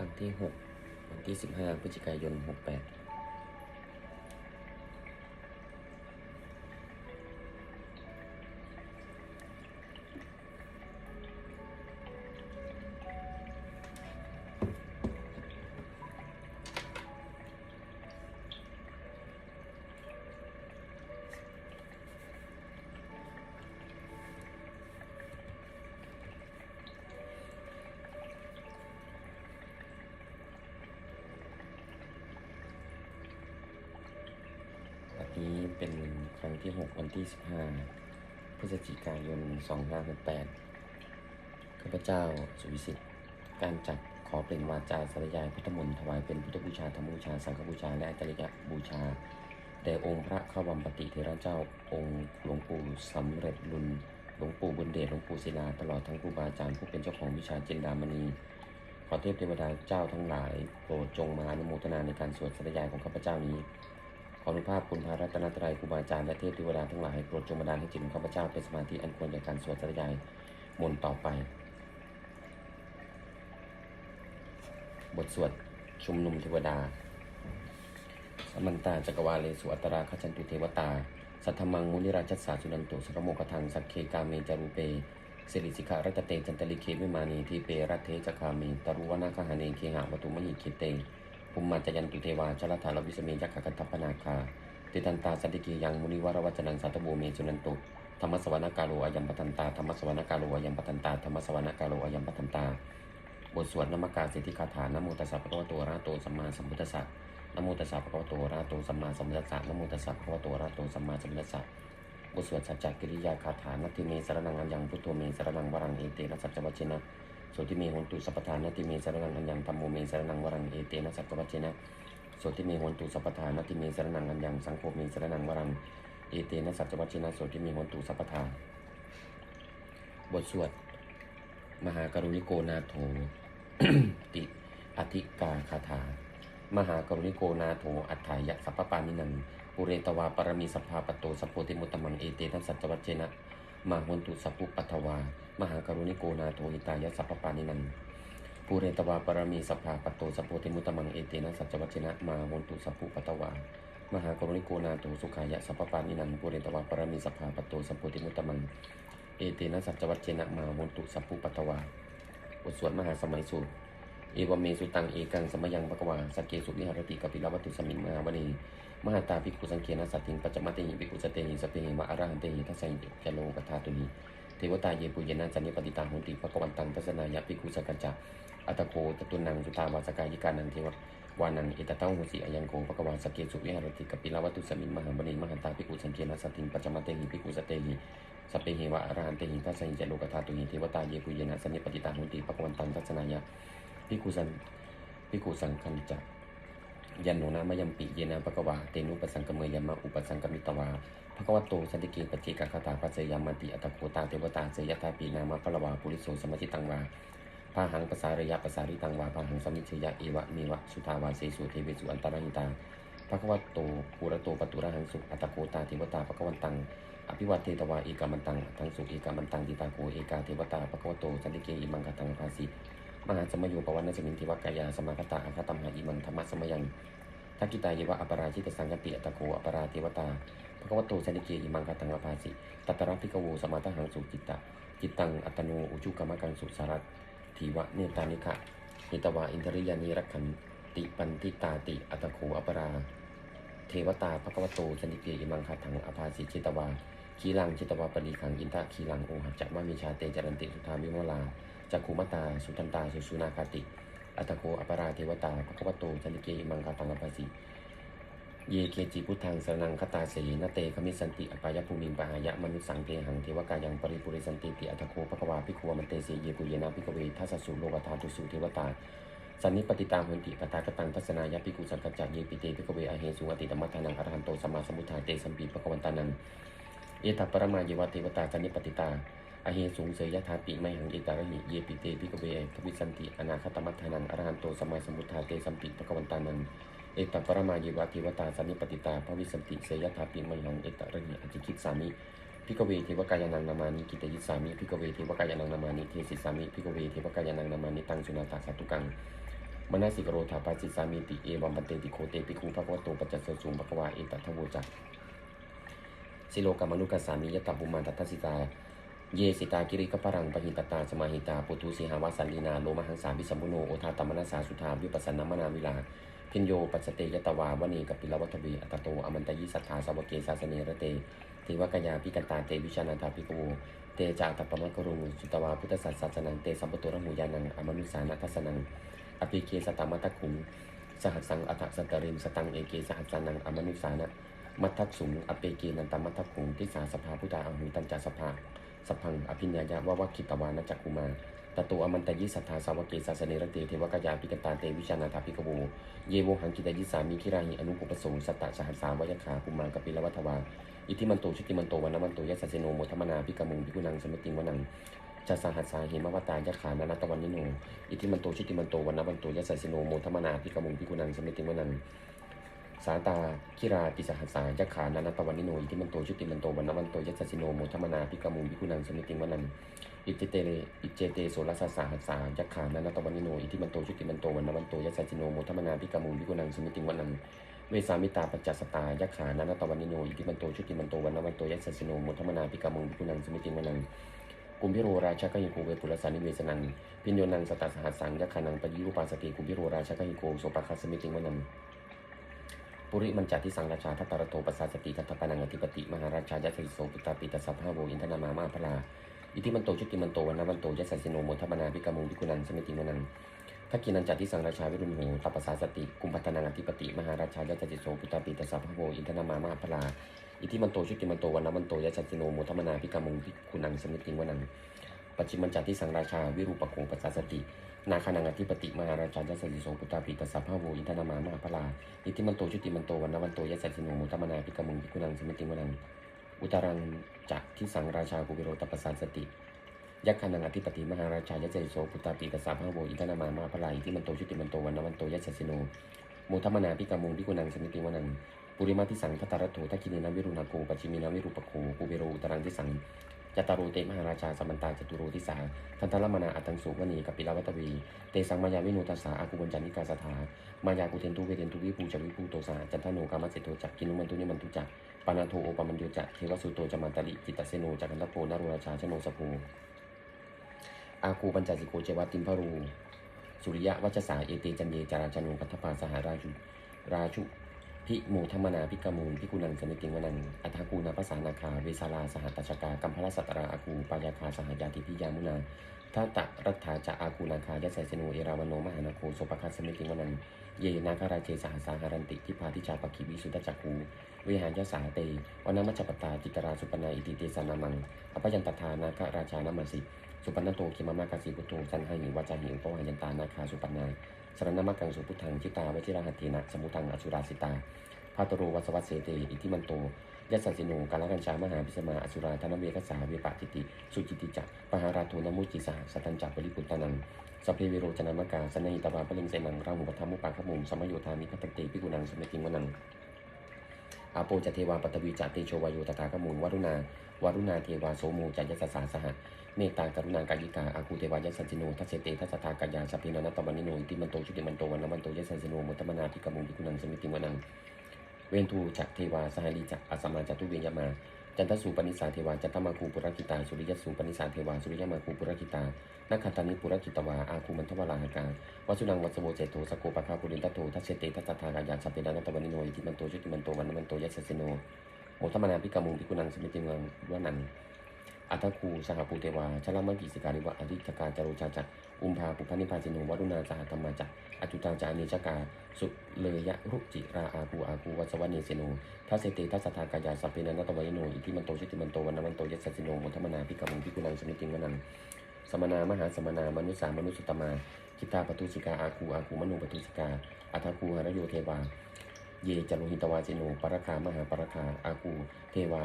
ครั้งที่ 6 วันที่ 15พฤศจิกายน 68 2568ข้าพเจ้า สุวิสิทธิ์ การจัดขอเป็นวาจาสรยายพุทธมนต์ถวายเป็นพุทธบูชาธรรมบูชา สังฆบูชา และจริยบูชา แด่องค์พระขวัมปติเทระเจ้า องค์หลวงปู่สำเร็จลุนหลวงปู่บุญเดช หลวงปู่ศิลา ตลอดทั้งครูบาอาจารย์ผู้เป็นเจ้าของวิชาจินดามณี ขอเทพเทวดาเจ้าทั้งหลาย โปรดจงมาอนุโมทนาในการสวดสรยายของข้าพเจ้านี้ ออนุภาพคุณพระรัตนตรัยครูบาอาจารย์และเทพเทวดาทั้งหลายโปรดจงบันดาลให้จิตของข้าพเจ้าเป็นสมาธิอันควรแก่การสวดสรยายมนต์ต่อไป บทสวดชุมนุมเทวดา สมันตาจักรวาเลสุอัตราขจันตุเทวตา สัทธมังมุนิราชสาสุนันตุสรโมกทังสักเคกาเมจารูเปสิริสิการัตเตจันตลิเควิมานีทีเปรัตเทจคามีตรุวนาคหาเนเคหะวตุมหิเคเต ภูมิมาจยันตุเทวาชลธาลวิสเมยักขกันทัปนาคาติตันตาสันติกียังมุนิวรวัจนังสัตตบูเมสุนันตุธรรมสวรรคาโลอายัมปทันตาธรรมสวรรคาโลอายัมปทันตาธรรมสวรรคาโลอายัมปทันตา บทสวดนมกาสิทธิคาถานโมตัสสะภะคะวะโตอะระหะโตสัมมาสัมพุทธัสสะนโมตัสสะภะคะวะโตอะระหะโตสัมมาสัมพุทธัสสะนโมตัสสะภะคะวะโตอะระหะโตสัมมาสัมพุทธัสสะบทสวดสัจจกิริยาคาถานัตติเมสรนังอัญญังพุทโธเมสรนังวรังเอเตนะสัจจวัชเชนะ โสติเมหนตุสัพพทานาติเมสรนังอัญญังธรรมโมเมสรนังวรังเอเตนะสัจจวัชเชนะโสติเมหนตุสัพพทานาติเมสรนังอัญญังสังโฆเมสรนังวรังเอเตนะสัจจวัชเชนะโสติเมหนตุสัพพทานบทสวด มหากรุณิโกนาโถติอธิกาคาถามหากรุณิโกนาโถอัฏฐายะสัพพปานินังปุเรตวาปรมีสัพพาปโตสัพโพติมุตตมังเอเตนะสัจจวัชเชนะมาหนตุสัพพุปัทวา มหากรุณิโกนาโทหิตายะสัพพปานินันปูเรตวาปรมีสัพพาปโตสัพโพธิมุตมังเอเตนะสัจจวัชนะมาหนตุสัพพุปัทวามหากรุณิโกนาโทสุขายะสัพพปานินันปูเรตวาปรมีสัพพาปโตสัพโพธิมุตมังเอเตนะสัจจวัชนะมาหนตุสัพพุปัทวาบทสวดมหาสมัยสูตรเอวเมสุตังเอกังสมยังภควาสกเกสุวิหารติกปิลวัตุสมิงมหาวณีมหาตาภิกขุสังเกนะสัตติงปัจจมตติหิภิกขุสเตหิสเปหิมะอรหันเตหิทัสสิเจโลกธาตุหิ เทวตาเยปุเยนะจันนิปติตาหุนติภควันตังทัศนายะภิกุสกัจจะอัตโกตตุนังสุตาวาสกายิกานังเทววานังเอตเต้าหุสิอายังโกภควาสเกสุวิหารติกปิลาวัตุสมิงมหาวณีมหาตาภิกุสังเกนะสัตติงปัจจมตติหิภิกุสเตหิสเปหิวะอรหันเตหิทัสสิเจโลกธาตุหิเทวตาเยปุเยนะสันนิปติตาหุนติภควันตังทัศนายะภิกุสันพิกุสังคันจัก ยันโนนามยัมปิเยนะภะกวาเตนุปสังกเมยยมะอุปสังกมิตวาภะกวะโตสันติเกปจิกะคาตาปัสสยามันติอัตโคตาเทวตาเสยตาปีนามะพะละวาปุริโสสมจิตังวาพาหังปสาระยะปสาริตังวาพาหังสมิชยะเอวะเมวะสุทาวาเสสุเทเวสุอันตราหิตาภะกวะโตปุระโตปตุระหังสุอัตโคตาเทวตาภะกวันตังอภิวัตเทตวาเอกามันตังทั้งสุเอกามันตังติตาโกเอกาเทวตาภะกวะโตสันติเกอิมังคตังภาสิ มหาสมโยปวันนสมิงทิวกายาสมาคตาอาคตัมหาอิมันธรรมะสมยังทักกิตาเยวะอปราชิตสังกปิอัตโกอปราเทวตาภควโตสนิเกอิมังคตังอภาสิตัตระพิกโวสมาทหังสุจิตตะจิตตังอัตโนอุจุกรรมกังสุสารัตทีวะเนตานิคะหิตวาอินทริยานิรักขันติปันติตาติอัตโกอปราเทวตาภควโตสนิเกอิมังคตังอภาสิจิตวาขีลังจิตวาปรีขังอินทะขีลังโอหัจจวามิชาเตจรันติสุธามิโมลา จักขุมตา สุทันตา สุสุนาคาติ อัตโกอปราเทวตาภควโตจันติเกอิมังคาตังอภสิเยเคจิพุทธังสรนังคตาเสนเตคมิสันติอปายภูมิงปหายะมนุสังเทหังเทวกายังปริปุริสันติติอัตโกภควาภิกขวมันเตเสเยปุเยนะภิกเวทัสสุโลกธาตุสุเทวตาสันนิปติตาหุนติปตากตังทัศนายะภิกุสังกัจจเยปิเตภิกเวอเหสุอติตมัทานังอรหันโตสัมมาสัมพุทธาเตสัมปีภควันตานังเอตัปปรมาเยวเทวตาสันนิปติตา อเหสุงเสยยะธาปิไมหังเอตาระหิเยปิเตภิกเวทวิสันติอนาคตมัทธานังอรหันโตสมมาสัมพุทธาเตสัมปิภควันตานังเอตัปรมาเยวะเทวตาสันิปติตาภวิสันติเสยยะถาปิไมัยหังเอตระหิอจิคิดสามิพิกเวเทวกายานังนามานิกิตยิสามิพิกเวเทวกายานังนามานิเทศิสามิพิกเวเทวกายานังนามานิตังสุนาตาสัตตุกังมนาสิกโรธาปัสสิสามีติเอวัมปันเตติโคเตปิคูภะวะโตปัจจสสุงภะคะวาเอตัทโวจักสิโลกามนุกัสสามิยตบุมันตัทสิตา เยสิตากิริกปรังปหิตตาสมาหิตาปุตุสีหาวาสันลีนาโลมหังสาวิสัมพุโนโอทาตมนาสาสุธาวิปัสสนามนาวิลาพินโยปัจจเตยตวาวณีกัปปิลวัตวีอัตโตอมันตยิสัทธาสวเกสาสเนรเตเทวกยาพิกันตาเตวิชานันทาภิกขโวเตจาตปมะกรุงสุตวาพุทธสัสสะสนังเตสัมปโตระหูยานังอมนุสานัทสนังอภิเคสตามัตตคุงสหัสสังอัฏสัตตริมสตังเอเกสหัสสานังอมนุสานะมัททัสุงอเปเกนันตมัททัคุงทิสาสภาพุทธาอหุตัญจสภา สัพพังอภิญญายะวะวะคิตวานะจักคุมาตโตอมันตยิสัทธาสาวกเกสาสเนรเตเทวกยาปิกตาเตวิชานาถาภิกขโวเยโวหังกิตยิสามิคิราหิอนุปุปโสสัตตะสหัสสาวยขาภูมากปิลวัฏวาอิทิมันโตชุติมันโตวันนมันโตยัสสสิโนโมทมนาภิกมุงภิกุนังสมติงวนังจะสหัสสาเหมวตายะขานานาตวันนิโนอิทิมันโตชุติมันโตวันนมันโตยัสสสิโนโมทมนาภิกมุงภิกุนังสมติงวนัง สาตาคิราติสหัสสายะขานานาตวันนิโนอิทิมันโตชุติมันโตวันนวันโตยัสสิโนโมทมนาภิกมุงภิกุนังสมิติงวันังอิเจเตเรอิเจเตโสรสสาหัสสายักขานันตวันนิโนอิทิมันโตชุติมันโตวันนวันโตยัสสิโนโมทมนาพิกามุงพิกุนังสมิติงวันนังเวสามิตาปัจจสตายักขานันตวันนิโนอิทิมันโตชุติมันโตวันนวันโตยัสสิโนโมทมนาพิกามุงพิกุนังสมิติงวันนังกุมพิโรราชกหิโกเวปุรสานิเวสนังพิญโยนังสตาสหัสสังยักขานังปยิรูปาสติกุมพิโรราชกหิโกโสปะคัสมิติวันนัง ปุริมันจัติสังราชาทัตตรโตปัสสาสติทัตตปานังอธิปติมหาราชายัสสิโสปุตตาปิตสัพพะโวอินทนามามาพลาอิทิมันโตชุติมันโตวันนวันโตยัสสสิโนโมทัมนาภิกามุงภิกุนันสมิติมนังทักกินันจัตติสังราชาวิรุณโหตัปปสาสติกุมพัฒนังอธิปติมหาราชายัสสสิโสปุตตาปิตสัพพะโวอินทนามามาพลาอิทิมันโตชุติมันโตวันนวันโตยัสสสิโนโมทัมนาภิกามุงภิกุนังสมิติมนังปัจจิมันจัตติสังราชาวิรูปโคปัสสาสติ นาคานังอธิปติมหาราชายัสสสิโสปุตตาปิตสัพพะโวอินทนามามาพลาอิทิมันโตชุติมันโตวันนวันโตยัสสสิโนมทัมนาภิกมุงภิกุนังสมิติมนังอุตรังจักที่สังราชากุบิโรตัปปสาสติยักษ์ขนังอธิปติมหาราชายะเจริโสพุตตาปีกษาพระโวอิทนามามาพลายที่มันโตชุติมันโตวันนวันโตยัสสิโนโมทัมนาพิกมุงพิกุนังสมิติวนังปุริมาทิสังทัตตารัตโถทักขินีนวิรุณาโกปัจจิมีนาวิรูปโคกุเบโรอุตรังทิสัง จตารุเตมหาราชาสมันตาจตุโรทิสาทันตลมนาอัตตังสุวณีกัปปิลาวัตวี เตสังมายาวิโนทัสสาอากุบัญจานิกาสถามายากุเทนตุเวเทนตุวิปูจวิปูโตสาจันทโนกามัสเสโตจักกินุมันตุนิมันตุจักปานาโทโอปมันโยจักเทวสุโตจมันตลิจิตตเสโนจักกันตโพนารุราชาชโนสภูอาคูปัญจสิโกเจวัติมพรู สุริยะวัชสาเอเตจันเยจาราชนุกัตถปาสหราชุราชุ พิโมธรรมนาพิกมูลพิกุนังสมิติงวนังอัฏฐกูนาภาษานาคาเวสาลาสหัตชกากัมพลสัตราอาคูปายาคาสหายาติพิยามุนาทัตตรัฐาจะอาคูนาคายัสไสสโนเอราวโนมหานาโคโสปคัสสมิติงวนังเยนาคาราเจสหสาหารันติทิพาทิชาปกิวิสุตจักคูเวหารยสาเตวนามัจจปตาจิตราสุปนาอิติเตสานามังอภยันตทานาคราชานามัสิสุปนโตคิมามากาสีพุทโธสันหหิวาจาหิวปวายันตานาคาสุปนา สรณมักกังสุพุทธังจิตาวชิราหัตถินะสมุทังอสุราสิตาพาตโรวัสวัสเสเตอิทิมันโตยัสสันสิโนกาลกัญชามหาพิสมาอสุราธนเวกสาเวปะทิติ สุจิติจักปหาราโทนมุจิสาสัตันจักปริปุตตานังสัพเพเวโรจนามกาสนหิตวาปลิงเสนังราหุปธรรมุปาขมุมสมโยธามิพัตเตปิกุนังสมติงวนังอาโปจเทวาปัตวีจะเตโชวายโยตถาคมูลวรุณาวรุณาเทวาโสโมจัยสสาสหะ เมตตากรุณากายิกาอาคูเทวายสันติโนทัสเสเตทัสสะทากายาสัพพินานัตตวันนิโนอิติมันโตชุติมันโตวันนวันโตยสันติโนมุตมนาทิกามุงพิกุนังสมิติวนังเวนทูจักเทวาสหลีจักอสมาจัตุเวยมา จันทสูปนิสาเทวาจัตตมาคูปุรกิตาสุริยสูปนิสาเทวาสุริยมาคูปุรกิตานักขัตตานิปุรกิตวาอาคูมันทวาราหกาวัสุนังวัสโวเจโตสโกปะคาปุรินตโตทัสเสเตทัสสะทากายาสัพพินานัตตวันนิโนอิติมันโตชุติมันโตวันนวันโตยัสสันติโนโมทมนาพิกมุงพิกุนังสมิติวนัน อัตคูสหภูเทวาชลามังกิสิการิวะอธิจการจารุชาจักอุมภาปุพนิพาจิโนวรุณาสหธรรมาจักอจุตังจานิจกา สุเลยะรุจิราอาคูอาคูวัสวเนเสโนทัสเตทัสสะทากายาสัพเพนันตวัยโนอิทิมันโตชิติมันโตวันนวันโตยัสสิโนโมทมนาพิกามุงพิกุนังสมิติงวนันสมนามหาสมนามนุสามนุสตมาคิตาปตุสิกาอาคูอาคูมนุปตุสิกาอัตคูหารโยเทวา เยจารุหิตวาจิโนปรคามหาปรคาอากูเทวา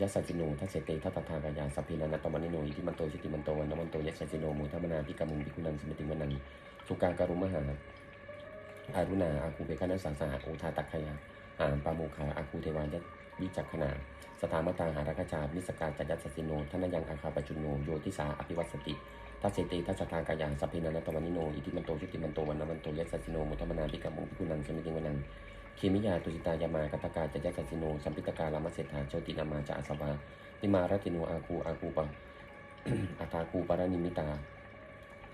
ยัสสจิโนทัสเตทัตตากายาสัพพินานัตตมนิโนอิทิมันโตชิติมันโตวันนมันโตยัสสจิโนมุทมนาพิกามุงพิกุนันสมิติมันนันสุกาการุมหาอารุณาอาคูเบคานัสสาสหโอทาตักขยาอามปาโมคาอาคูเทวายวิจักขณาสถามตาหารักจามิสกาจัยัสสิโนทนยังอาคาปจุโนโยทิสาอภิวัสสติทัสเตทัสสะทากายาสัพเพนันตวันนิโนอิทิมันโตชุติมันโตวันนมันโตยัสสสิโนมุทธมนาภิกขมุภิกุนังสมิติงวนัง คีมิยาตุจิตายามากัตตกาจะยัสสสิโนสัมปิตกาลามเสถาโชตินามาจะอาสวานิมารติโนอาคูอาคูปะอาตาคูปารนิมิตา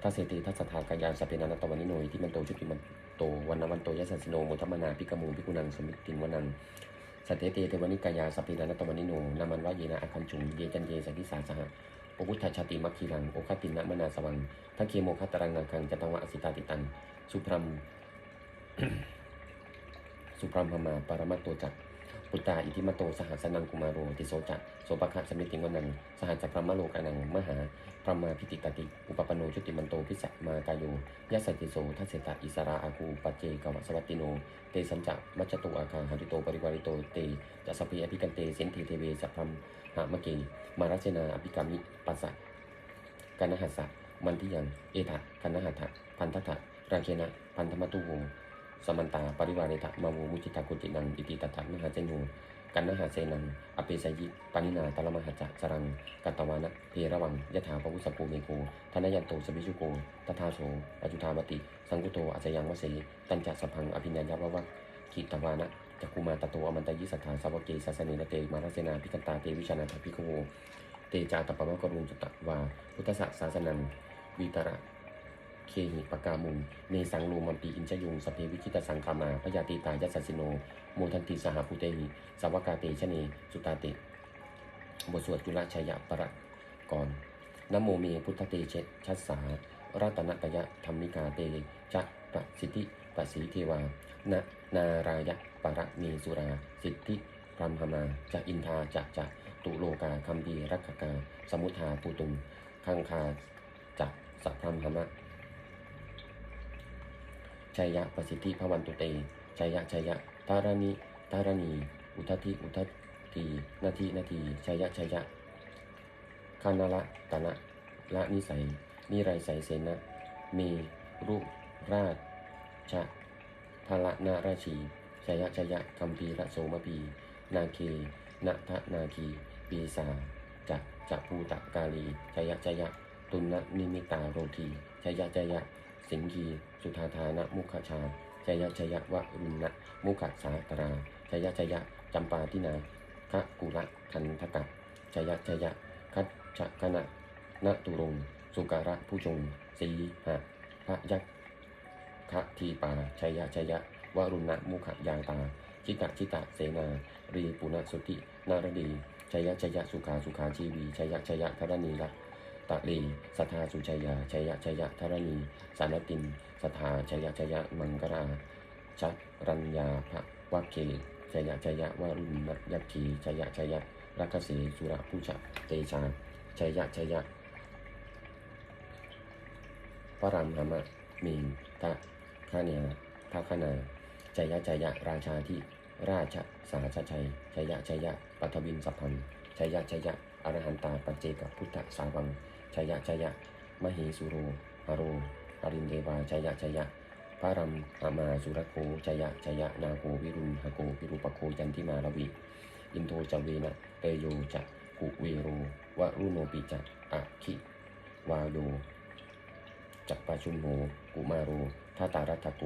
ทัสเสติทัสสะทากายาสัพเพนันตวันิโนอิทิมันโตชุติมันโตวันนวันโตยัสสสิโนมุทธมนาภิกมุภิกุนังสมิติงวนังสัตเตเตเทวนิกายาสัพพินันตมนิโนนามันวะเยนะอคันจุงเยจันเยสังกิสาสหะโอพุทธชาติมัคคีรังโอคตินะมนาสวังทัคเคโมคัตรังนังคังจตังวะอสิตาติตันสุพรัม สุพรมพมาปรมัตโตจักปุตตาอิทิมโตสหัสนังกุมารโรติโสจักโสปะคะสมิติงวนังสหัสพรหมโลกานังมหาพรหมาพิติกติ อุปปโนชุติมันโตพิสัมมากายโยยัสสติโสทัสเสตอิสราอากูปัจเจกวะสวัติโน เตสัญจะมัจจตุอาคาหาริโตปริวาริโตเตจะสพเพอภิกันเตเสนทีเทเวสัพพมหามะเกมารัชนาอภิกามิปัสสะกันหัสสะมันทิยัง เอถะกันหัตถะพันทถะราเคนะ พันธมตุโว สมันตาปริวาริตะมาโวมุจิตากุจินังอิติตถะมหาเจโนกันนหาเสนังอเปสยิปานินาตละมหัจจะสรังกัตตวานะเพระวังยถาปวุสสโปเมโกธนยันโตสวิชุโกตถาโสอจุธามติ สังกุโตอาจยังวเสตัญจะสพังอภิญญาวะวะขีตวานะจักกุมาตโตอมันตยิสัทธาสาวกเกสัสเนนเตมารัสเสนาพิกันตาเตวิชานาถพิโวเตจาตปะมะกรุงจุตตวาพุทธศาสนันวิตระ เคหิปกามุนเนสังโลมัมปีอินชยุงสเพวิจิตสังคามาพยาติตายัสสิโน โมทันติสหภูเตหิสวกาเตชเน สุตาเตบทสวดจุลชัยปรกรนโมเมพุทธเตเชชัสสารัตนตยะธรรมิกาเตจะปะสิทธิปะสีเทวานะนารายะประเมสุรา สิทธิพรหมมาจะอินทาจะจะตุโลกาคัมดีรักกา สมุทาปูตุงคังคาจะสัพพรหมะ ชัยยะประสิทธิพวันตุเต ชัยยะชัยยะตารณิตารณี อุทธิอุทธีนาทีนาที ชัยยะชัยยะคานาละตนะละนิสัย นิไรใสเสนะมีรูปราชชะพละนาราชีชยะชยะคัมพีระโสมปีนาเคนะทะนาคี ปีสาจักจักภูตะกาลีชยะชยะ ตุนนะนิมิตาโรทีชยะชยะ สิงคีสุธาธานะมุขชาชยะชยะวะรุณะมุขสาตราชยะชยะจำปาทินาคะกุระคันทกะชยะชยะคัจฉคณะนตุรงสุการะผู้ชงสีหะพระยักษ์คะทีปาชัยยะชัยยะวรุณะมุขยางตาจิตะจิตะเสนา รีปุณสุตินารดีชัยยะชัยยะสุขาสุขาชีวีชัยยะชัยยะธรณีละ ตะลีสัทธาสุชัยยาชัยยะชัยยะธรณีสานตินสัทธาชัยยะชัยยะมังกราชักรัญญาภะวะเกชัยยะชัยยะวารุณะยักขีชัยยะชัยยะรักษีสุระผู้ชะเตชาชัยยะชัยยะพระรามหามะมีนทะคาเนียทาคนาจยะจยะราชาที่ราชสาชชัยชยะชยะปัทวินสัพพันชยะชยะอรหันตาปัจเจกพุทธสาวัง ชยะชยะ มหิสุโรหโรอรินเดวาชยะชยะพระรามหามาสุรโคชยะชยะนาโกวิรุณหโกวิรุปโคยันทิมาลวีอินโทจเวนะเตโยจะกุเวโรวะรุโนปิจะอะคิวาโยจักปาชุมโหกุมาโรทัตารัตโก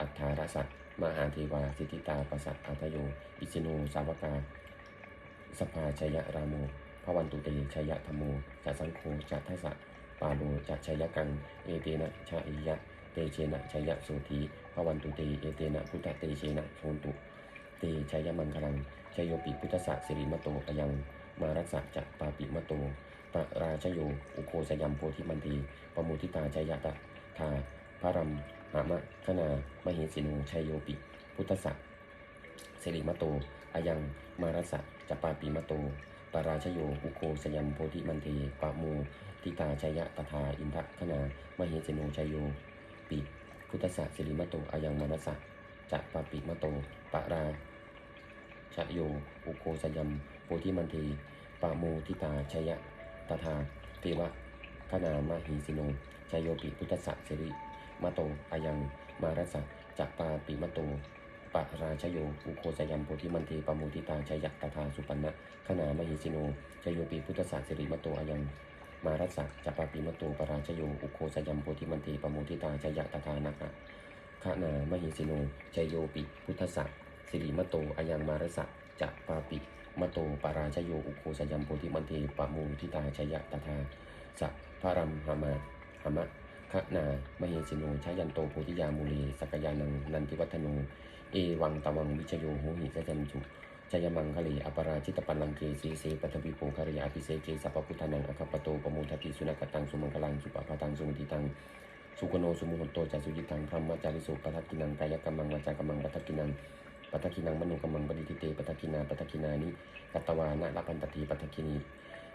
อัฏฐารสัตมหาเทวาสิทธิตาปัสสัตอัตโย อิสิโนสาวกาสภาชยะรามโม พระวันตุเตชยธรรมโมจะสังโฆจะทัสสะปาโลจะชยกังเอเตนะชาอิยะเตเชนะชยโสธีพระวันตุเตเอเตนะพุทธเตเชนะโชนตุเตชยมังคลังชยโยปิพุทธะสิริมโตอยังมารัสสะจะปาปิมโตปะราชโยอุโคสยัมโพธิมันตีปมุทิตาชยตะทาพระรัมหามะคณามหิสิโนชัยโยปิ พุทธสักสิริมโตอายังมารัสสะจะปาปิมโต ปราชโยอุโคสยัมโพธิมันตีปะโมทิตาชยะตถาอินทคณามหิสโนชยโย ปิพุทธสักสิริมโตอายังมารัสสะจะปาปิมโตปราชโยอุโคสยัมโพธิมันตีปะโมทิตาชยะตถาเทวะขนามหิสิโนชยโยปิพุทธสักสิริมโตอายังมารัสสะจักปาปิมโต ปะราชโยอุโคสยัมโพธิมันเทปะโมทิตาชยตถาสุปันนะขนามหิสิโนชยโยปิพุทธสักสิริมโตอายังมารัสสะจัปปาปิมะโตปราชโยอุโคสยัมโพธิมันเตปโมทิตาจยะตถานะคะขนามหิสิโนจโยปิพุทธสัสิริมะโตอายังมารัสสะจัปปาปิมะโตปราชโยอุโคสยัมโพธิมันเตปโมทิตาจยะตถาสะพระรัมหามาหามะขนามหิสิโนชายันโตโพธิยามูเลสักยานังนันทิวัฒโน เอวังตวังวิชโยโหหิสจันจุจยมังคะเลอปราชิตปันลังเกสีเสปัทวิโปคาริยาภิเศเกสัพพุทธนังอคัปโตปโมทัติสุนักตังสุมังคลังสุปปะตังสุติตังสุกโนสุมุหโตจัสุจิตังพรหมจาริสุปทักกินังกายกรรมังวาจากรรมังปทักกินังปทักกินังมโนกรรมังปฏิทิเตปทักกินาปทักกินานิกัตตวานะละพันตติปทักกินี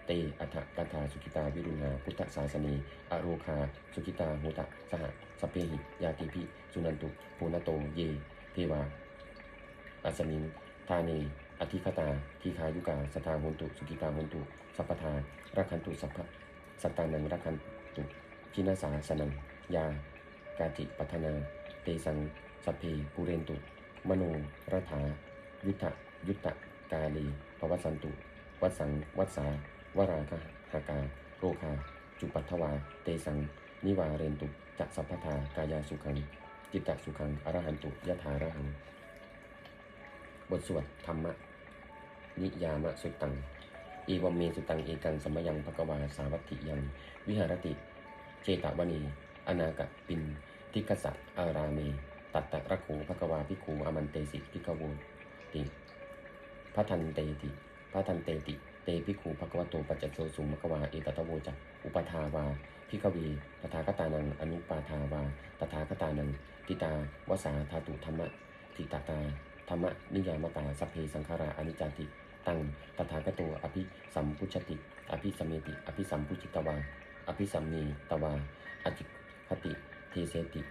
เตอัฏฐกถาสุขิตาวิรุณาพุทธศาสนีอโรคา สุขิตาหุตะสหสพเพหิยาติพิสุนันตุภูนโตเย เทวา อัสมิงทานีอธิคตาทีคายุกาสทาหุนตุ สุกิตาหุนตุ สัพพทารักขันตุ สัพพสัตตานังรักขันตุพินาสาสนังยากาติปัทนา เตสังสัพเพปุเรนตุ มโนรัฐา ยุทธยุตตะกาลีภวสันตุ วัสัง วัสาวราคหากา โรคา จุปัทวา เตสัง นิวาเรนตุจักสัพพทากายาสุขัง จิตตสุขังอรหันตุยะถารหัง บทสวดธรรมะ นิยามะสุตัง อีวมเมสุตังเอกังสมยังภกวาสาวัตถิยัง วิหารติ เจตวณี อนาคปิน ทิกสัตอาราเม ตัตตะระโขภกวาพิขูอมันเตสิพิกโวติพระทันเตติพระทันเตติ เตพิขูภกวโตปัจจโชสุมกวาเอตตะโวจักอุปทาวาพิกวีตถาคตานังอนุปาทาวาตถาคตานังทิตาวสาธาตุธรรมะทิตาตาธรรมะนิยามตาสัพเพสังขาราอนิจจติตังตถาคโตอภิสัมพุชติ อภิสมเมติ อภิสัมพุจิตวาอภิสัมมีตวาอจิคติเทเสติ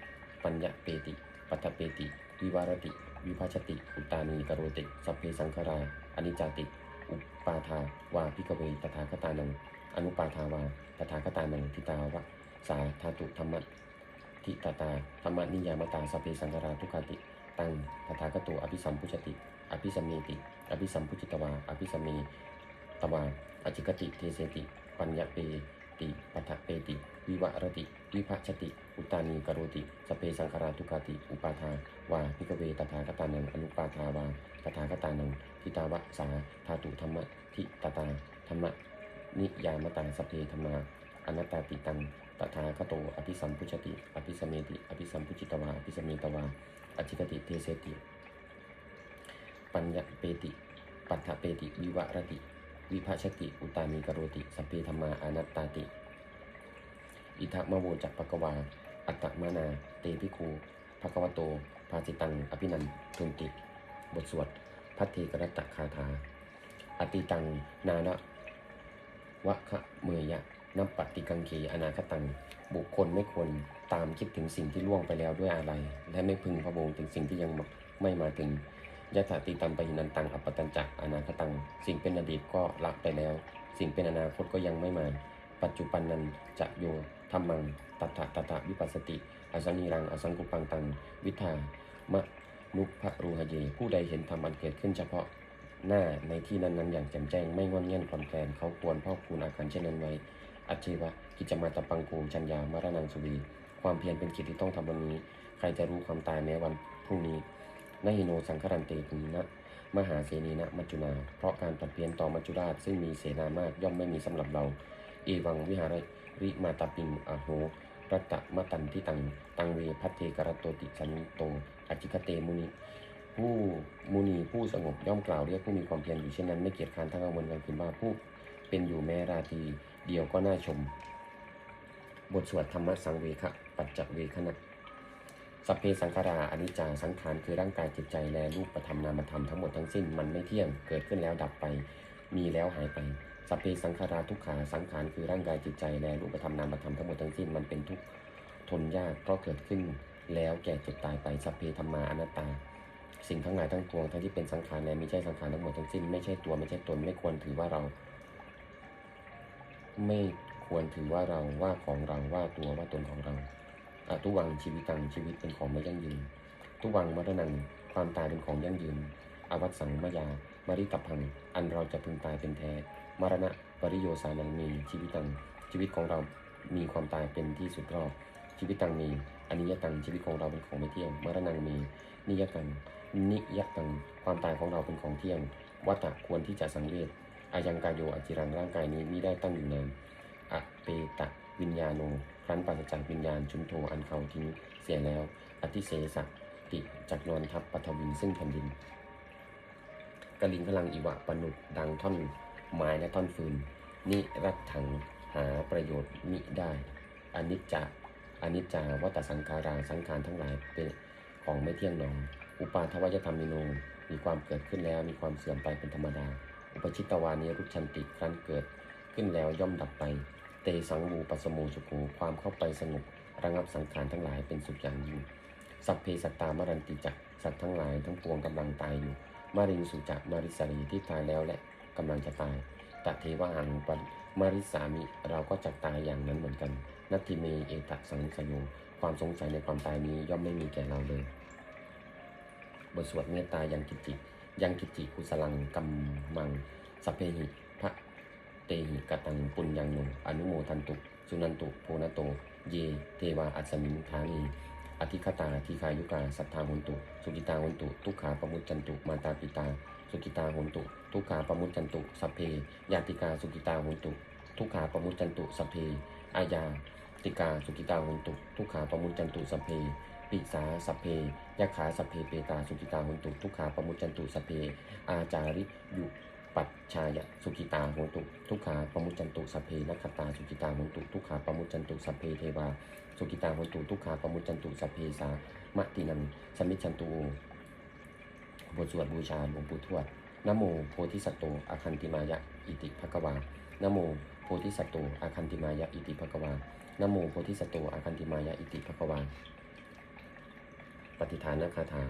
ปัญญเปติ ปัตถเปติ วิวารติ วิภาชติ อุตานีกโรติ สัพเพสังขาราอนิจจติ อุปาทาวาพิกเวตถาคตานังอนุปาทาวาตถาคตานังทิตาวะสาธาตุธรรมะทิตตาธรรมนิยามตาสเพสังขาราทุกขติ ตังตถาคโตอภิสัมพุชติ อภิสัมเมติ อภิสัมพุจิตวา อภิสัมเมตวาอจิกติเทเสติ ปัญญเป ติปัฏฐเปติ วิวรติ วิภัชติ อุตานีกโรติ สเพสังขาราทุกขติ อุปาทา วาพิกเวตถาคตานังอนุปาทาวาตถาคตานังทิตาวะสาธาตุธรรมะทิตตาธรรมะนิยามตาสเพธรรมาอนัตตาติตังตถาคโตอภิสัมพุชติ อภิสัมเมติ อภิสัมพุจิตวาอภิสัมเมตวาอจิกติเทเสติ ปัญญเปติ ปัฏฐเปติ วิวรติ วิภาชติอุตานีกโรติสัพเพธรรมาอนัตตาติ อิทัมโวจักปะกวา อัตตมานา เตพิคูภควโต ภาสิตัง อภินันทุนติ บทสวด พัทเทกรัตตคาถา อติตัง นานะวะคะเมยะนับปฏิกังเขอนาคตัง บุคคลไม่ควรตามคิดถึงสิ่งที่ล่วงไปแล้วด้วยอะไร และไม่พึงพะวงถึงสิ่งที่ยังไม่มาถึง ยะถาติตัมปหินันตังอัปปตัญจะอนาคตัง สิ่งเป็นอดีตก็ละไปแล้ว สิ่งเป็นอนาคตก็ยังไม่มา ปัจจุบันนั้นจะโยธรรมังตัถะตถะวิปัสสติอสังนีรังอสังกุปังตัง วิทามะนุภรูหเย ผู้ใดเห็นธรรมอันเกิดขึ้นเฉพาะหน้าในที่นั้นๆอย่างแจ่มแจ้งไม่งอนเงี้ยนคลอนแคลนเขาควรพ่อคูณอาการเช่นนั้นไว้ อัจเจวะกิจมาตปังโกชัญญามรณังสุวี ความเพียรเป็นกิจที่ต้องทำวันนี้ ใครจะรู้ความตายแม้วันพรุ่งนี้ นหิโนสังครันเตตุนะมหาเสนีนะมัจจุนา เพราะการตัดเปลี่ยนต่อมัจจุราชซึ่งมีเสนามากย่อมไม่มีสำหรับเรา เอวังวิหารริมาตาปิงอโหรัตตมตันที่ตัง ตังเวพัทเทกรตโตติสันโตอจิคเตมุนิผู้มุนีผู้สงบย่อมกล่าวเรียกผู้มีความเพียรอยู่เช่นนั้นไม่เกียจค้านทั้งกลางวันกลางคืนว่าผู้เป็นอยู่แม้ราตรีเดียวก็น่าชม บทสวดธรรมะสังเวคะปัจจเวคณะ สัพเพสังขาราอนิจจาสังขารคือร่างกายจิตใจและรูประธรรมนามธรรมทั้งหมดทั้งสิ้นมันไม่เที่ยงเกิดขึ้นแล้วดับไป มีแล้วหายไปสัพเพสังขาราทุกขาสังขารคือร่างกายจิตใจและรูปธรรมนามธรรมทั้งหมดทั้งสิ้นมันเป็นทุกข์ทนยากเพราะเกิดขึ้น แล้วแก่เจ็บตายไปสัพเพธรรมาอนัตตา สิ่งทั้งหลายทั้งปวงทั้งที่เป็นสังขารและไม่ใช่สังขารทั้งหมดทั้งสิ้นไม่ใช่ตัวไม่ใช่ตนไม่ควรถือว่าเรา ไม่ควรถือว่าเราว่าของเราว่าตัวว่าตนของเรา อทุวังชีวิตตังชีวิตเป็นของไม่ยั่งยืน ทุวังมรณังความตายเป็นของยั่งยืน อวัตสังมยามาริตพัง อันเราจะพึงตายเป็นแท้ มรณะปริโยสานังมีชีวิตัง ชีวิตของเรามีความตายเป็นที่สุดรอบ ชีวิตตังมีอนิยตังชีวิตของเราเป็นของไม่เที่ยง มรณังมีนิยตังนิยตัง ความตายของเราเป็นของเที่ยง วัตตะควรที่จะสังเวชอายังกายโยอจิรังร่างกายนี้มิได้ตั้งอยู่นานอเปตะ วิญญาโนครั้นปราศจากวิญญาณชุนโทอันเขาทิ้งเสียแล้ว อธิเสสะติจักนอนทับปฐวินซึ่งแผ่นดินกลิงพลังอิวะปนุดดังท่อนไม้และท่อนฟืน นิรัตถังหาประโยชน์มิได้อนิจจาอนิจจาวัตสังขาราสังขารทั้งหลายเป็นของไม่เที่ยงหนอง อุปาทวยธรรมิโนมีความเกิดขึ้นแล้วมีความเสื่อมไปเป็นธรรมดา อุปชิตวานิรุชันติครั้นเกิดขึ้นแล้วย่อมดับไป เตสังบูปัสโมสุโขความเข้าไปสงบระงับสังขารทั้งหลายเป็นสุขอย่างยิ่ง สัพเพสัตตามรันติจักสัตว์ทั้งหลายทั้งปวงกำลังตายอยู่ มารินสุจักมาริสารีที่ตายแล้วและกำลังจะตายตะเทวะหังปันมาริสามิเราก็จะตายอย่างนั้นเหมือนกัน นัตติเมเอตสังสโยความสงสัยในความตายนี้ย่อมไม่มีแก่เราเลยบทสวดเมตตายังกิจิยังกิจิกุสลังกัมมังสัพเพหิ เตหิกตังปุญญังโนอนุโมทันตุสุนันตุโพนโต เย เทวาอัสมิงทานีอธิคตาทีคายุกาสัทธาหุนตุ สุกิตาหุนตุ ทุกขาปมุจจันตุ มาตาปิตา สุกิตาหุนตุ ทุกขาปมุจจันตุ สัพเพยาติกาสุกิตาหุนตุ ทุกขาปมุจจันตุ สัพเพ อาญา ติกาสุกิตาหุนตุ ทุกขาปมุจจันตุ สัพเพ ปิสาสัพเพยะขาสัพเพเปตาสุกิตาหุนตุ ทุกขาปมุจจันตุ สัพเพ อาจาริยุ ปัจชายะสุกิตาหุตุทุกขาปมุจันตุสัพเพนัคขตาสุกิตาหุตุทุกขาปมุจันตุสัพเพเทวาสุกิตาหุตุทุกขาปมุจันตุสัพเพสามะตินังสมิจฉันตุบทสวดบูชาหลวงปู่ทวดนโมโพธิสัตโตอาคันติมายะอิติภควานโมโพธิสัตโตอาคันติมายะอิติภควานโมโพธิสัตโตอาคันติมายะอิติภควาปฏิทานคาถา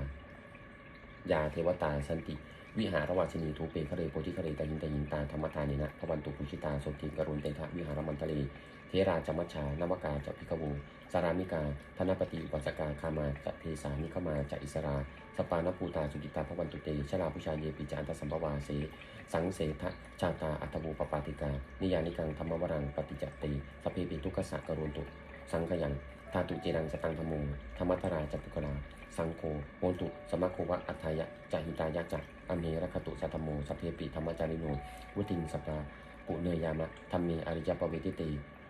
ยาเทวตาสันติ วิหารวาชินีทูเปคะเรโพธิคะเรตายินตายินตาธรรมทานินะพระวันตุกุชิตาโสติกรุณเตทะวิหารมันทะเลเทราจมัชชานวกาจะพิกวูสารามิกา ธนปฏิอุปัสกาคามาจะเทสานิขมาจะอิสรา สปานปูตาสุกิตาพระวันตุเตชลาพุชาเยปิจานตสัมภวาเส สังเสทะชาตาอัตบูปปาติกา นิยานิกังธรรมวรังปฏิจจติสเพปิทุกขสะกรุณตุ สังขยัง ธาตุเจรังสตังธรรมูธรรมัทราจตุกราสังโฆโหนตุสมะโควะอัฏฐายะจาหิตายะจักอเมรคตุสัตธรรมโมสัพเพปิธรรมจาริโนวุติงสัปปาปุเนยามะธรรมเมอริยปเวทิเต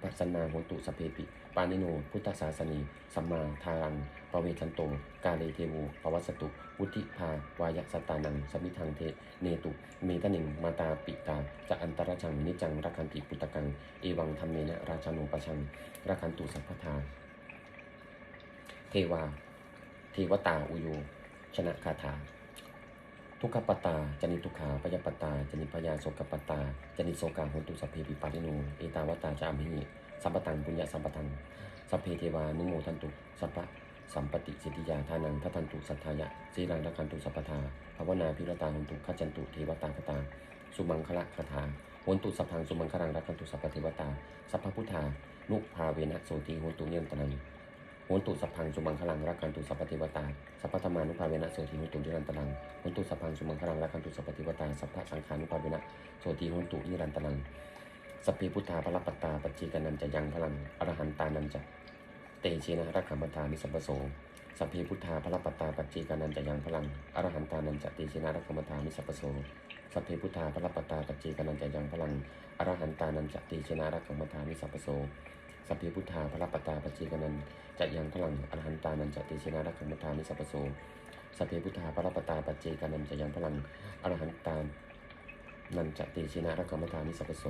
ปัสนาโหนตุสพเพปิ ปานิโน พุทธศาสนีสัมมาทารังปเวชันโต กาเลเทโวปวัสตุ วุติภาวายสตานัง สมิทังเท เนตุ เมตนิงมาตาปิตา จะอันตรชังนิจังรักขันติปุตตะกัง เอวังธรรมเมนะราชานุปชังรักขันตุสัพพทา เทวา เทวตาอุโยชนะคาถา ทุกขปตาจนิทุกขาปยปตาจนิพยาโสกปตาจนิโสกาโหนตุสัพเพปิปาริโนเอตาวตาจามิหิสัมปตังปุญญสัมปตังสัพเพเทวานุโมทันตุสัพพะสัมปติสิทธิยาทานังทัทันตุสัทธายะสีรังรักขันตุสัพพทาภาวนาพิรตาโหนตุขจันตุเทวตาคตา สุมังคละคาถาโหนตุสัพพังสุมังคลังรักขันตุสัพพเทวตา สัพพพุทธานุภาเวนะโสติโหนตุเนียมตนัง โหนตุสัพพังสุมังคลังรักขันตุสัพพเทวตาสัพพธรรมานุภาเวนะโสติโหนตุนิรันตรังโหนตุสัพพังสุมังคลังรักขันตุสัพพเทวตาสัพพสังขานุภาเวนะโสติโหนตุนิรันตรังสพเพพุทธาพระปัตตาปัจเจกนันจะยังพลังอรหันตานันจะเตเชนะรักขมัทามิสัพพโสสพเพพุทธาพระปัตตาปัจเจกนันจะยังพลังอรหันตานันจะเตเชนะรักขมัทามิสัพพโสสพเพพุทธาพระปัตตาปัจเจกนันจะยังพลังอรหันตานันจะเตเชนะรักขมัทามิสัพพโส สัพเพพุทธาพระปตาปัจเจกนันจะยังพลังอรหันตานันจะเตเชนะรักขมทามิสัพโสสัพเพพุทธาพระปตาปัจเจกนันจะยังพลังอรหันตานันจะเตเชนะรักขมทามิสัพโส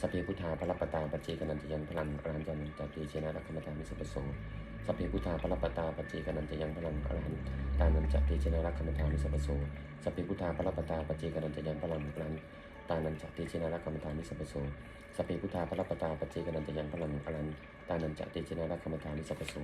สัพเพพุทธาพระปตาปัจเจกนันจะยังพลังอรหันจันตเตเชนะรักขมตามิสัพโสสัพเพพุทธาพระปตาปัจเจกนันจะยังพลังอรหันตานันจะเตเชนะรักขมตามิสัพโสสัพเพพุทธาพระปตาปัจเจกนันจะยังพลังอรหันตานันจะเตเชนะรักขมตามิสัพพโส สเพพุทธาพระปตาปเจกนันจะยังพลังพลันตานันจะเตชนะรักขมตานิสัพสู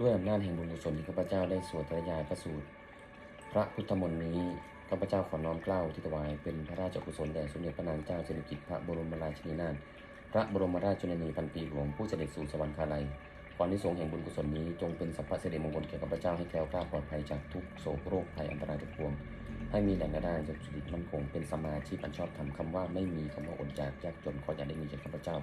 ด้วยอำนาจแห่งบุญกุศลที่ข้าพเจ้าได้สวดพระยายพระสูตร พระพุทธมนต์นี้ข้าพเจ้าขอน้อมเกล้าที่ถวายเป็นพระราชกุศลแด่สมเด็จพระนางเจ้าสิริกิติ์พระบรมราชินีนาถพระบรมราชชนนีพันปีหลวงผู้เสด็จสู่สวรรคาลัยขออนิสงแห่งบุญกุศลนี้จงเป็นสัพพะสิริมงคลแก่ข้าพเจ้าให้แคล้วคลาดปลอดภัยจากทุกโศกโรคภัยอันตรายทั้งปวง ให้มีแหล่งราได้จากสุริมั่นคงเป็นสมาชีพอันชอบทำคำว่าไม่มีคำว่าอดอยากยากจนขออย่าได้มีแก่ข้าพเจ้า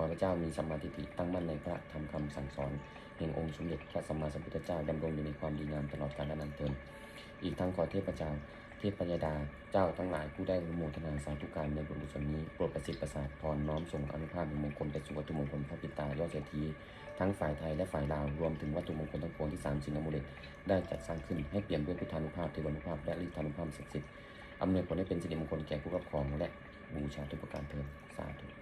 ขอพระเจ้ามีสัมมาทิฏฐิตั้งมั่นในพระธรรมคำสั่งสอนแห่งองค์สมเด็จพระสัมมาสัมพุทธเจ้าดำรงอยู่ในความดีงามตลอดกาลนานเทินอีกทั้งขอเทพเจ้าเทพยดาเจ้าทั้งหลายผู้ได้อนุโมทนาสาธุการในบุญกุศลนี้โปรดประสิทธิ์ประสาทพรน้อมส่งอนุภาพแห่งมงคลไปสู่วัตถุมงคลพระปิตายอดเศรษฐีทั้งฝ่ายไทยและฝ่ายลาวรวมถึงวัตถุมงคลทั้งปวงที่สามสินอมุเลตได้จัดสร้างขึ้นให้เปลี่ยนด้วยพุทธานุภาพเทวานุภาพและฤทธานุภาพศักดิ์สิทธิ์อำนวยผลให้เป็นสิริมงคลแก่ผู้รับครองและบูชาทุกประการเถิดสาธุ